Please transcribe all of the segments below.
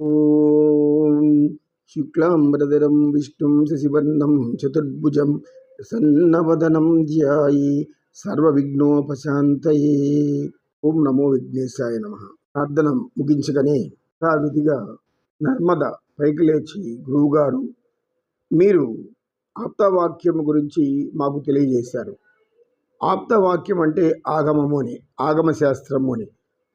ॐ शुक्लाम्बरधरं विष्णुं शशिवर्णं चतुर्भुजं प्रसन्नवदनं ध्यायि సర్వవిఘ్నోపశాంతయే ఓం నమో విఘ్నేశాయ నమ ప్రార్థన ముగించగానే యథావిధిగా నర్మద పైకి లేచి గురువుగారు మీరు ఆప్తవాక్యం గురించి మాకు తెలియజేశారు ఆప్తవాక్యం అంటే ఆగమము అని ఆగమ శాస్త్రము అని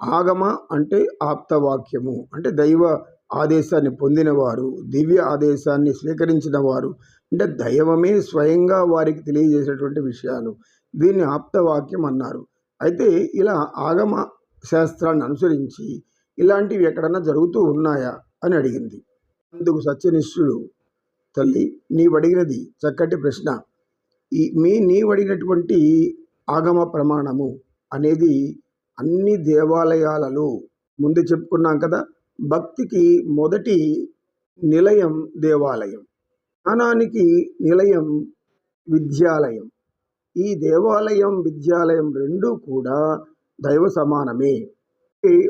ఆగమ అంటే ఆప్తవాక్యము. అంటే దైవ ఆదేశాన్ని పొందినవారు దివ్య ఆదేశాన్ని స్వీకరించిన వారు అంటే దైవమే స్వయంగా వారికి తెలియజేసేటువంటి విషయాలు. దీన్ని ఆప్తవాక్యం అన్నారు. అయితే ఇలా ఆగమ శాస్త్రాన్ని అనుసరించి ఇలాంటివి ఎక్కడన్నా జరుగుతూ ఉన్నాయా అని అడిగింది. అందుకు సత్యనిష్ఠుడు తల్లి నీవు అడిగినది చక్కటి ప్రశ్న. ఈ మీ నీవు అడిగినటువంటి ఆగమ ప్రమాణము అనేది అన్ని దేవాలయాలలో ముందు చెప్పుకున్నాం కదా భక్తికి మొదటి నిలయం దేవాలయం. జ్ఞానానికి నిలయం విద్యాలయం. ఈ దేవాలయం విద్యాలయం రెండూ కూడా దైవ సమానమే.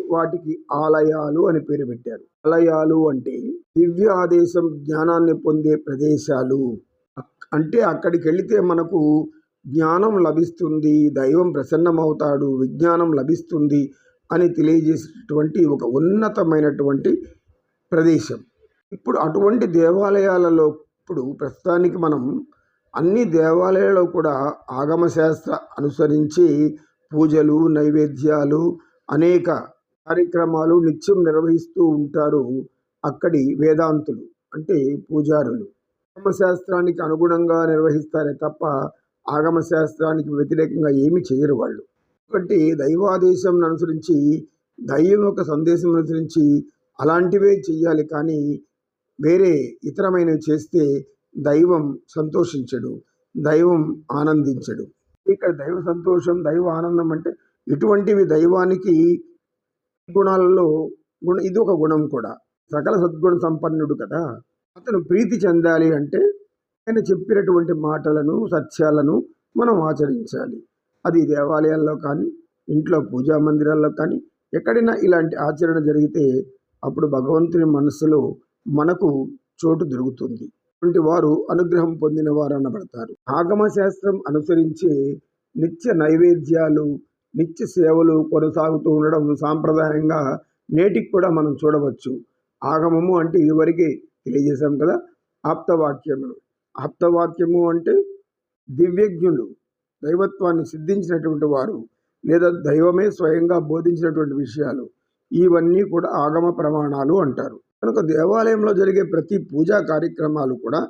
వాటికి ఆలయాలు అని పేరు పెట్టారు. ఆలయాలు అంటే దివ్య ఆదేశం జ్ఞానాన్ని పొందే ప్రదేశాలు. అక్- అంటే అక్కడికి వెళితే మనకు జ్ఞానం లభిస్తుంది దైవం ప్రసన్నమవుతాడు విజ్ఞానం లభిస్తుంది అని తెలియజేసేటువంటి ఒక ఉన్నతమైనటువంటి ప్రదేశం. ఇప్పుడు అటువంటి దేవాలయాలలో ఇప్పుడు ప్రస్తుతానికి మనం అన్ని దేవాలయాల్లో కూడా ఆగమశాస్త్ర అనుసరించి పూజలు నైవేద్యాలు అనేక కార్యక్రమాలు నిత్యం నిర్వహిస్తూ ఉంటారు అక్కడి వేదాంతులు అంటే పూజారులు. ఆగమశాస్త్రానికి అనుగుణంగా నిర్వహిస్తారే తప్ప ఆగమశాస్త్రానికి వ్యతిరేకంగా ఏమి చేయరు వాళ్ళు. కాబట్టి దైవాదేశం అనుసరించి దైవం యొక్క సందేశం అనుసరించి అలాంటివే చెయ్యాలి. కానీ వేరే ఇతరమైనవి చేస్తే దైవం సంతోషించడు దైవం ఆనందించడు. ఇక్కడ దైవ సంతోషం దైవ ఆనందం అంటే ఇటువంటివి దైవానికి గుణాలలో గుణ ఇది ఒక గుణం కూడా. సకల సద్గుణ సంపన్నుడు కదా. అతను ప్రీతి చెందాలి అంటే ఆయన చెప్పినటువంటి మాటలను సత్యాలను మనం ఆచరించాలి. అది దేవాలయాల్లో కానీ ఇంట్లో పూజా మందిరాల్లో కానీ ఎక్కడైనా ఇలాంటి ఆచరణ జరిగితే అప్పుడు భగవంతుని మనస్సులో మనకు చోటు దొరుకుతుంది. అటువంటి వారు అనుగ్రహం పొందిన వారు అనబడతారు. ఆగమ శాస్త్రం అనుసరించి నిత్య నైవేద్యాలు నిత్య సేవలు కొనసాగుతూ ఉండడం సాంప్రదాయంగా నేటికి కూడా మనం చూడవచ్చు. ఆగమము అంటే ఇదివరకే తెలియజేశాం కదా ఆప్తవాక్యము ఆప్తవాక్యము అంటే దివ్యజ్ఞులు దైవత్వాన్ని సిద్ధించినటువంటి వారు లేదా దైవమే స్వయంగా బోధించినటువంటి విషయాలు. ఇవన్నీ కూడా ఆగమ ప్రమాణాలు అంటారు. కనుక దేవాలయంలో జరిగే ప్రతి పూజా కార్యక్రమాలు కూడా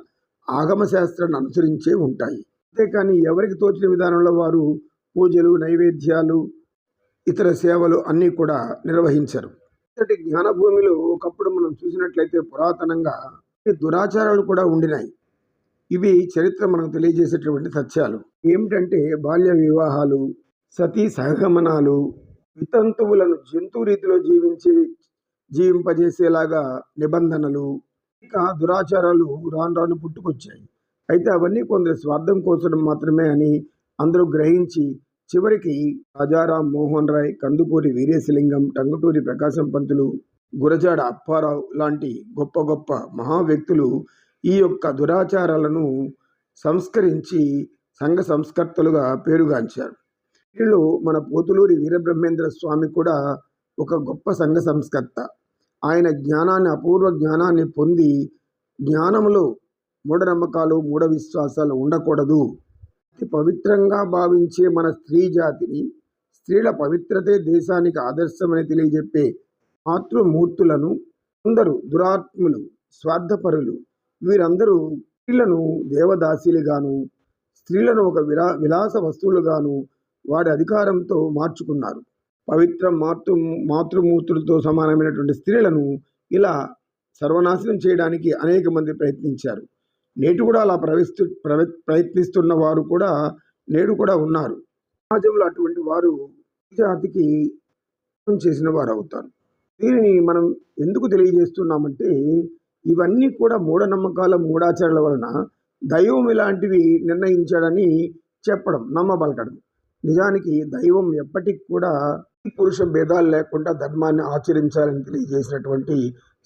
ఆగమ శాస్త్రాన్ని అనుసరించే ఉంటాయి. అంతేకాని ఎవరికి తోచిన విధానంలో వారు పూజలు నైవేద్యాలు ఇతర సేవలు అన్నీ కూడా నిర్వహించరు. ఇంతటి జ్ఞానభూమిలో ఒకప్పుడు మనం చూసినట్లయితే పురాతనంగా ఈ దురాచారాలు కూడా ఉండినాయి. ఇవి చరిత్ర మనకు తెలియజేసేటువంటి సత్యాలు. ఏమిటంటే బాల్య వివాహాలు సతీ సహగమనాలు వితంతువులను జంతు రీతిలో జీవించి జీవింపజేసేలాగా నిబంధనలు ఇంకా దురాచారాలు రాను రాను పుట్టుకొచ్చాయి. అయితే అవన్నీ కొందరు స్వార్థం కోసం మాత్రమే అని అందరూ గ్రహించి చివరికి రాజారాం మోహన్ రాయ్ కందుకూరి వీరేశలింగం టంగుటూరి ప్రకాశం పంతులు గురజాడ అప్పారావు లాంటి గొప్ప గొప్ప మహా వ్యక్తులు ఈ యొక్క దురాచారాలను సంస్కరించి సంఘ సంస్కర్తలుగా పేరుగాంచారు. వీళ్ళు మన పోతులూరి వీరబ్రహ్మేంద్ర స్వామి కూడా ఒక గొప్ప సంఘ సంస్కర్త. ఆయన జ్ఞానాన్ని అపూర్వ జ్ఞానాన్ని పొంది జ్ఞానములో మూఢనమ్మకాలు మూఢ విశ్వాసాలు ఉండకూడదు. అతి పవిత్రంగా భావించే మన స్త్రీ జాతిని స్త్రీల పవిత్రతే దేశానికి ఆదర్శమని తెలియజెప్పే మాతృమూర్తులను కొందరు దురాత్ములు స్వార్థపరులు వీరందరూ స్త్రీలను దేవదాసీలుగాను స్త్రీలను ఒక విలా విలాస వస్తువులుగాను వారి అధికారంతో మార్చుకున్నారు. పవిత్ర మాతృ మాతృమూర్తులతో సమానమైనటువంటి స్త్రీలను ఇలా సర్వనాశనం చేయడానికి అనేక మంది ప్రయత్నించారు. నేటి కూడా అలా ప్రవేశిస్తు ప్రవ ప్రయత్నిస్తున్న వారు కూడా నేడు కూడా ఉన్నారు. సమాజంలో అటువంటి వారు జాతికి చేసిన వారు అవుతారు దీనిని మనం ఎందుకు తెలియజేస్తున్నామంటే ఇవన్నీ కూడా మూఢనమ్మకాల మూఢాచారాల వలన దైవం ఇలాంటివి నిర్ణయించాడని చెప్పడం నమ్మబలకడం నిజానికి దైవం ఎప్పటికి కూడా పురుష భేదాలు లేకుండా ధర్మాన్ని ఆచరించాలని తెలియజేసినటువంటి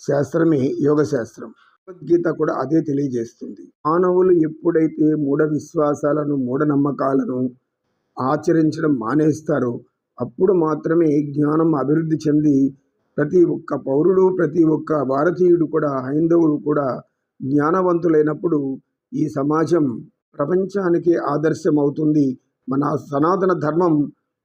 శాస్త్రమే యోగ శాస్త్రం. భగవద్గీత కూడా అదే తెలియజేస్తుంది. మానవులు ఎప్పుడైతే మూఢ విశ్వాసాలను మూఢనమ్మకాలను ఆచరించడం మానేస్తారో అప్పుడు మాత్రమే జ్ఞానం అభివృద్ధి చెంది ప్రతి ఒక్క పౌరుడు ప్రతి ఒక్క భారతీయుడు కూడా హైందవుడు కూడా జ్ఞానవంతులైనప్పుడు ఈ సమాజం ప్రపంచానికి ఆదర్శం అవుతుంది మన సనాతన ధర్మం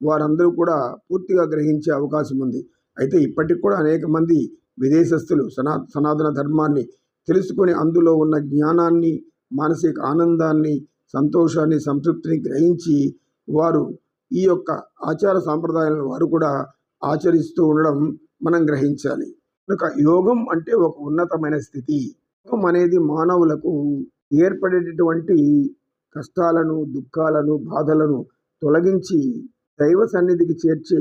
వారందరూ కూడా పూర్తిగా గ్రహించే అవకాశం ఉంది. అయితే ఇప్పటికి కూడా అనేక మంది విదేశస్తులు సనా సనాతన ధర్మాన్ని తెలుసుకొని అందులో ఉన్న జ్ఞానాన్ని మానసిక ఆనందాన్ని సంతోషాన్ని సంతృప్తిని గ్రహించి వారు ఈ యొక్క ఆచార సాంప్రదాయాలను వారు కూడా ఆచరిస్తూ ఉండడం మనం గ్రహించాలి. కనుక యోగం అంటే ఒక ఉన్నతమైన స్థితి. యోగం అనేది మానవులకు ఏర్పడేటటువంటి కష్టాలను దుఃఖాలను బాధలను తొలగించి దైవ సన్నిధికి చేర్చే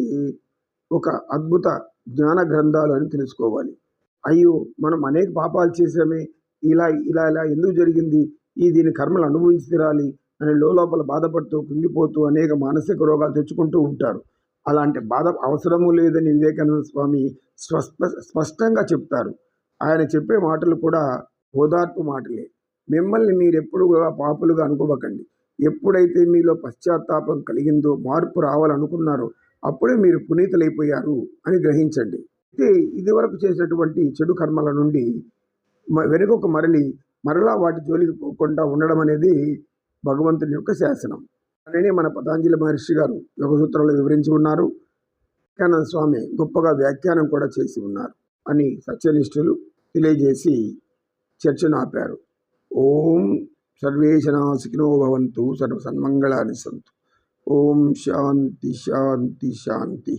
ఒక అద్భుత జ్ఞాన గ్రంథాలు అని తెలుసుకోవాలి. అయ్యో! మనం అనేక పాపాలు చేసామే ఇలా ఇలా ఇలా ఎందుకు జరిగింది? ఈ దీని కర్మలు అనుభవించి తీరాలి అని లోపల బాధపడుతూ కుంగిపోతూ అనేక మానసిక రోగాలు తెచ్చుకుంటూ ఉంటారు. అలాంటి బాధ అవసరము లేదని వివేకానంద స్వామి స్పష్ట స్పష్టంగా చెప్తారు. ఆయన చెప్పే మాటలు కూడా ఓదార్పు మాటలే. మిమ్మల్ని మీరు ఎప్పుడు కూడా పాపులుగా అనుకోవకండి. ఎప్పుడైతే మీలో పశ్చాత్తాపం కలిగిందో మార్పు రావాలనుకున్నారో అప్పుడే మీరు పునీతులైపోయారు అని గ్రహించండి. అయితే ఇదివరకు చేసినటువంటి చెడు కర్మల నుండి మ- వెనుకకు మరలి మరలా వాటి జోలికి పోకుండా ఉండడం అనేది భగవంతుని యొక్క శాసనం. అనేది మన పతాంజలి మహర్షి గారు యోగసూత్రంలో వివరించి ఉన్నారు. వివేకానంద స్వామి గొప్పగా వ్యాఖ్యానం కూడా చేసి ఉన్నారు అని సత్యనిష్ఠులు తెలియజేసి చర్చను ఆపారు. ఓం సర్వేశనాశికినో భవంతు సర్వ సన్మంగళాని సంతు. ఓం శాంతి శాంతి శాంతి.